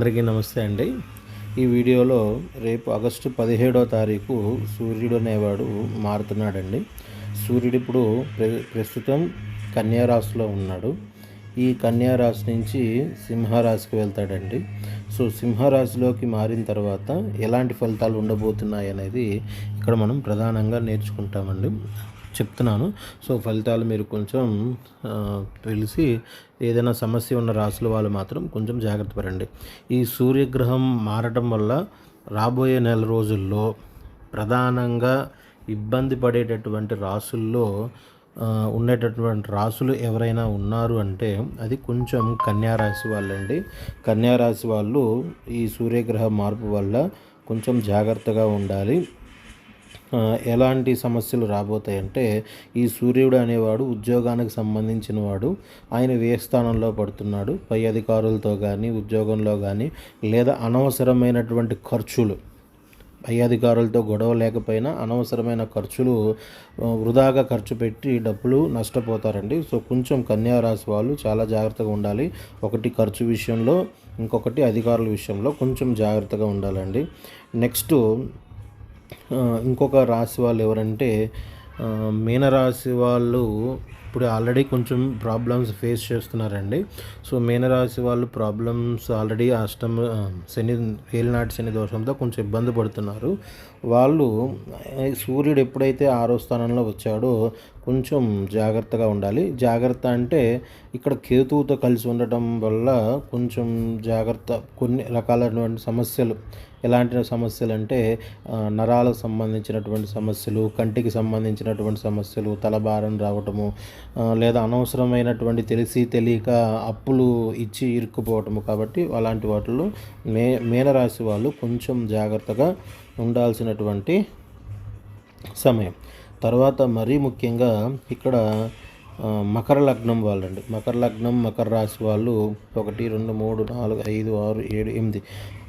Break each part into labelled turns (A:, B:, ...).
A: అందరికీ నమస్తే అండి. ఈ వీడియోలో రేపు ఆగస్టు పదిహేడో తారీఖు సూర్యుడు అనేవాడు మారుతున్నాడండి. సూర్యుడు ఇప్పుడు ప్ర- ప్రస్తుతం కన్యారాశిలో ఉన్నాడు. ఈ కన్యారాశి నుంచి సింహరాశికి వెళ్తాడండి. సో సింహరాశిలోకి మారిన తర్వాత ఎలాంటి ఫలితాలు ఉండబోతున్నాయి అనేది ఇక్కడ మనం ప్రధానంగా నేర్చుకుంటామండి. చెప్తున్నాను. సో ఫలితాలు మీరు కొంచెం తెలిసి ఏదైనా సమస్య ఉన్న రాసుల వాళ్ళు మాత్రం కొంచెం జాగ్రత్త పడండి. ఈ సూర్యగ్రహం మారటం వల్ల రాబోయే నెల రోజుల్లో ప్రధానంగా ఇబ్బంది పడేటటువంటి రాసుల్లో ఉండేటటువంటి రాసులు ఎవరైనా ఉన్నారు అంటే అది కొంచెం కన్యారాశి వాళ్ళండి. కన్యారాశి వాళ్ళు ఈ సూర్యగ్రహ మార్పు వల్ల కొంచెం జాగ్రత్తగా ఉండాలి. ఎలాంటి సమస్యలు రాబోతాయంటే ఈ సూర్యుడు అనేవాడు ఉద్యోగానికి సంబంధించిన వాడు ఆయన వ్యయ స్థానంలో పడుతున్నాడు. పై అధికారులతో కానీ ఉద్యోగంలో కానీ లేదా అనవసరమైనటువంటి ఖర్చులు పై అధికారులతో గొడవ లేకపోయినా అనవసరమైన ఖర్చులు వృధాగా ఖర్చు పెట్టి డబ్బులు నష్టపోతారండి. సో కొంచెం కన్యా రాశి వాళ్ళు చాలా జాగ్రత్తగా ఉండాలి. ఒకటి ఖర్చు విషయంలో ఇంకొకటి అధికారుల విషయంలో కొంచెం జాగ్రత్తగా ఉండాలండి. నెక్స్ట్ ఇంకొక రాశి వాళ్ళు ఎవరంటే ఆ, మీనరాశి వాళ్ళు ఇప్పుడు ఆల్రెడీ కొంచెం ప్రాబ్లమ్స్ ఫేస్ చేస్తున్నారండి. సో మీనరాశి వాళ్ళు ప్రాబ్లమ్స్ ఆల్రెడీ అష్టమ శని ఏలినాటి శని దోషంతో కొంచెం ఇబ్బంది పడుతున్నారు. వాళ్ళు సూర్యుడు ఎప్పుడైతే ఆరో స్థానంలో వచ్చాడో కొంచెం జాగ్రత్తగా ఉండాలి. జాగ్రత్త అంటే ఇక్కడ కేతువుతో కలిసి ఉండటం వల్ల కొంచెం జాగ్రత్త కొన్ని రకాలైనటువంటి సమస్యలు. ఎలాంటి సమస్యలు అంటే నరాలకు సంబంధించినటువంటి సమస్యలు కంటికి సంబంధించినటువంటి సమస్యలు తలభారం రావటము లేదా అనవసరమైనటువంటి తెలిసి తెలియక అప్పులు ఇచ్చి ఇరుక్కుపోవటము. కాబట్టి అలాంటి వాటిలో మే మీనరాశి వాళ్ళు కొంచెం జాగ్రత్తగా ఉండాల్సినటువంటి సమయం. తర్వాత మరీ ముఖ్యంగా ఇక్కడ మకర లగ్నం వాళ్ళండి. మకర లగ్నం మకర రాశి వాళ్ళు ఒకటి రెండు మూడు నాలుగు ఐదు ఆరు ఏడు ఎనిమిది.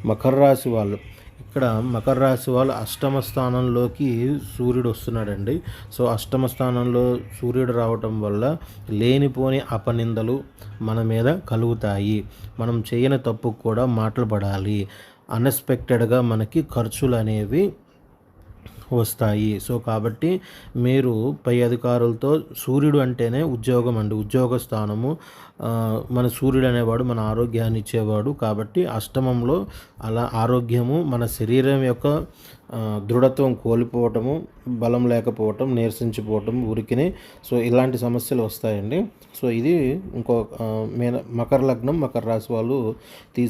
A: మకర రాశి వాళ్ళు. ఇక్కడ మకర రాశి వాళ్ళు అష్టమ స్థానంలోకి సూర్యుడు వస్తున్నాడండి. సో అష్టమ స్థానంలో సూర్యుడు రావటం వల్ల లేనిపోని అపనిందలు మన మీద కలుగుతాయి. మనం చేయని తప్పుకు కూడా మాటలు పడాలి. అన్ఎక్స్పెక్టెడ్గా మనకి ఖర్చులు అనేవి వస్తాయి. సో కాబట్టి మీరు పై అధికారులతో సూర్యుడు అంటేనే ఉద్యోగం అండి. ఉద్యోగ స్థానము మన సూర్యుడు అనేవాడు మన ఆరోగ్యాన్ని ఇచ్చేవాడు. కాబట్టి అష్టమంలో అలా ఆరోగ్యము మన శరీరం యొక్క దృఢత్వం కోల్పోవటము బలం లేకపోవటం నీరసించిపోవటం ఉరికిని సో ఇలాంటి సమస్యలు వస్తాయండి. సో ఇది ఇంకో మేన మకర లగ్నం మకర రాశి వాళ్ళు తీసు